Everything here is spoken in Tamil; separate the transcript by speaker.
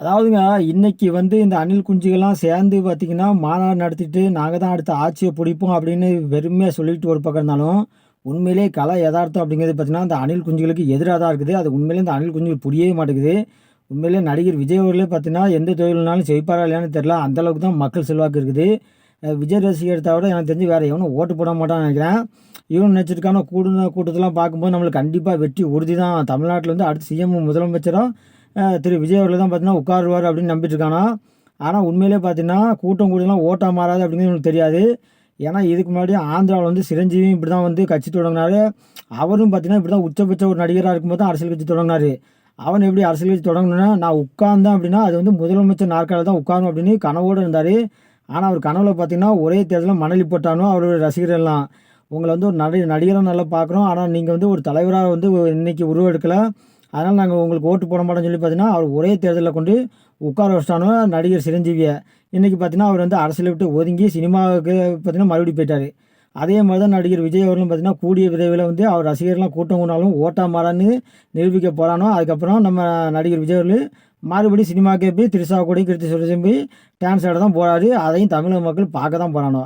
Speaker 1: அதாவதுங்க இன்னைக்கு வந்து இந்த அணில் குஞ்சுகள்லாம் சேர்ந்து பார்த்தீங்கன்னா மாநாடு நடத்திட்டு நாங்கள் தான் அடுத்த ஆட்சியை பிடிப்போம் அப்படின்னு வெறுமையாக சொல்லிட்டு ஒரு பக்கம் இருந்தாலும் உண்மையிலே கலை யதார்த்தம் அப்படிங்கிறது பார்த்தீங்கன்னா அந்த அணில் குஞ்சுகளுக்கு எதிராக தான் இருக்குது. அது உண்மையிலே இந்த அணில் குஞ்சுகள் புரியவே மாட்டேங்குது. உண்மையிலே நடிகர் விஜய் அவர்களே பார்த்தீங்கன்னா எந்த தொழில்னாலும் செய்ப்பாரா இல்லையான்னு தெரில அந்தளவுக்கு தான் மக்கள் செல்வாக்கு இருக்குது. விஜய் ரசிகர் தவிர எனக்கு தெரிஞ்சு வேறு எவனும் ஓட்டு போட மாட்டான்னு நினைக்கிறேன். இவன் நினச்சிருக்கான கூடுன கூட்டத்தெல்லாம் பார்க்கும்போது நம்மளுக்கு கண்டிப்பாக வெற்றி உறுதி தான். தமிழ்நாட்டில் வந்து அடுத்து சிஎம் முதலமைச்சரும் திரு விஜய் அவர்கள் தான் பார்த்தீங்கன்னா உட்காருவார் அப்படின்னு நம்பிட்டுருக்கானா? ஆனால் உண்மையிலே பார்த்தீங்கன்னா கூட்டம் கூடலாம் ஓட்டம் மாறாது அப்படிங்கிறது எனக்கு தெரியாது. ஏன்னா இதுக்கு முன்னாடி ஆந்திராவில் வந்து சிரஞ்சீவி இப்படி தான் வந்து கட்சி தொடங்கினாரு. அவரும் பார்த்தீங்கன்னா இப்படி தான் உச்சபட்ச ஒரு நடிகராக இருக்கும்போது தான் அரசியல் கட்சி தொடங்கினாரு. அவன் எப்படி அரசியல் கட்சி தொடங்கணும்னா நான் உட்கார்ந்தேன் அப்படின்னா அது வந்து முதலமைச்சர் நாற்காலில் தான் உட்காரணும் அப்படின்னு கனவோடு இருந்தார். ஆனால் அவர் கனவில் பார்த்தீங்கன்னா ஒரே தேர்தலில் மணலி போட்டானோ அவருடைய ரசிகர்கள்லாம் உங்களை வந்து ஒரு நடி நடிகராக நல்லா பார்க்குறோம். ஆனால் நீங்கள் வந்து ஒரு தலைவராக வந்து இன்றைக்கி உருவெடுக்கலை. அதனால் நாங்கள் உங்களுக்கு ஓட்டு போட மாட்டோம்னு சொல்லி பார்த்தீங்கன்னா அவர் ஒரே தேர்தலில் கொண்டு உட்கார வச்சிட்டானோ நடிகர் சிரஞ்சீவியை. இன்றைக்கி பார்த்தீங்கன்னா அவர் வந்து அரசியலை விட்டு ஒதுங்கி சினிமாவுக்கு பார்த்தீங்கன்னா மறுபடியும் போயிட்டார். அதே மாதிரி தான் நடிகர் விஜய் அவர்களும் பார்த்தீங்கன்னா கூடிய விரைவில் வந்து அவர் ரசிகர்லாம் கூட்டம் கொண்டாலும் ஓட்டா மாறான்னு நிரூபிக்க போகிறானோ அதுக்கப்புறம் நம்ம நடிகர் விஜய் அவர்கள் மறுபடியும் சினிமாக்கே போய் திருசா கூட கிருத்தி சுரேஷன் போய் டான்ஸ் ஆட தான் போகிறாரு அதையும் தமிழக மக்கள் பார்க்க தான் போகிறானோ